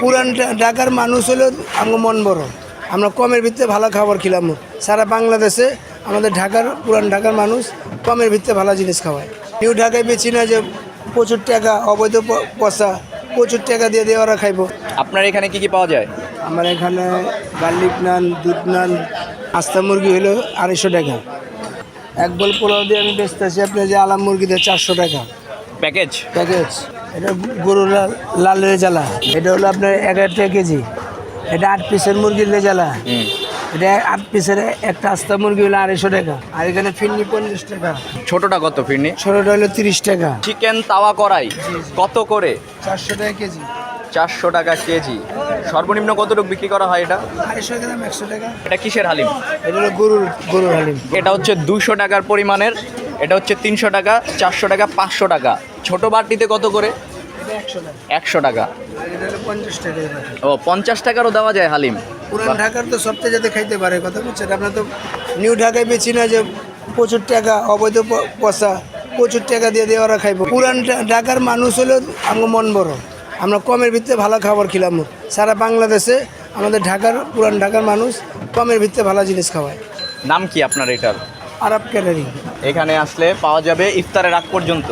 পুরান ঢাকার মানুষ হলো আমার মন বড়। আমরা কমের ভিত্তিতে ভালো খাবার খেলাম। সারা বাংলাদেশে আমাদের ঢাকার পুরান ঢাকার মানুষ কমের ভিত্তিতে ভালো জিনিস খাওয়ায়। নিউ ঢাকায় বেছি না যে প্রচুর টাকা অবৈধ পয়সা প্রচুর টাকা দিয়ে দিয়ে ওরা খাইব। আপনার এখানে কি কি পাওয়া যায়? আমার এখানে গার্লিক নান দুধ নান আস্তা মুরগি হলো আড়াইশো টাকা। এক বল পোলাও দিয়ে আমি বেচতেছি আপনার যে আলাম মুরগিতে চারশো টাকা। প্যাকেজ প্যাকেজ এটা গরু লাল লাল রেজালা এটা হলো আপনার এগারো টাকা কেজি। এটা আট পিসের মুরগির রেজালা এটা আট পিসের একটা আস্তা মুরগি হলো আড়াইশো টাকা। আর এখানে ফিরনি পঞ্চাশ টাকা। ছোটটা কত ফিরনি? ছোটোটা হলো তিরিশ টাকা। চিকেন তাওয়া করাই কত করে? চারশো টাকা কেজি। চারশো টাকা কেজি। সর্বনিম্ন কতটুকু বিক্রি করা হয় এটা? আড়াইশো গ্রাম একশো টাকা। এটা কিসের হালিম? এটা হলো গরুর গরুর হালিম। এটা হচ্ছে দুশো টাকার পরিমাণের এটা হচ্ছে তিনশো টাকা চারশো টাকা পাঁচশো টাকা। ছোট বাটিতে কত করে? একশো টাকা। ও পঞ্চাশ টাকারও দেওয়া যায় হালিম। পুরান ঢাকার তো সপ্তাহে যাতে খাইতে পারে কথা বুঝছেন? আপনার তো নিউ ঢাকায় বেছি না যে প্রচুর টাকা অবৈধ পয়সা প্রচুর টাকা দিয়ে দিয়ে ওরা খাইব। পুরান ঢাকার মানুষ হলো আমার মন বড়। আমরা কমের ভিত্তিতে ভালো খাবার খেলাম। সারা বাংলাদেশে আমাদের ঢাকার পুরান ঢাকার মানুষ কমের ভিত্তিতে ভালো জিনিস খাওয়ায়। নাম কি আপনার এটার? আরব ক্যালারি এখানে আসলে পাওয়া যাবে ইফতারের আগ পর্যন্ত।